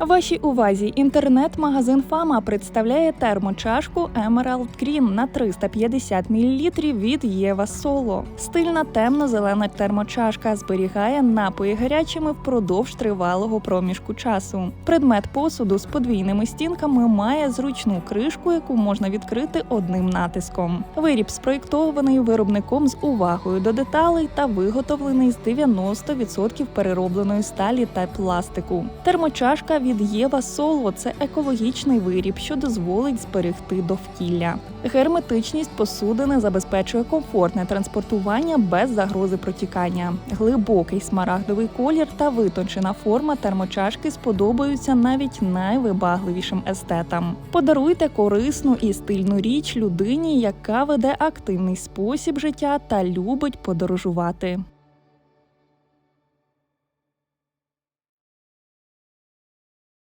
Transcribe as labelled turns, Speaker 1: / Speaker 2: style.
Speaker 1: Вашій увазі інтернет-магазин Фама представляє термочашку Emerald Green на 350 мл від Єва Соло. Стильна темно-зелена термочашка зберігає напої гарячими впродовж тривалого проміжку часу. Предмет посуду з подвійними стінками має зручну кришку, яку можна відкрити одним натиском. Виріб спроєктований виробником з увагою до деталей та виготовлений з 90% переробленої сталі та пластику. Термочашка від Єва Соло це екологічний виріб, що дозволить зберегти довкілля. Герметичність посудини забезпечує комфортне транспортування без загрози протікання. Глибокий смарагдовий колір та витончена форма термочашки сподобаються навіть найвибагливішим естетам. Подаруйте корисну і стильну річ людині, яка веде активний спосіб життя та любить подорожувати.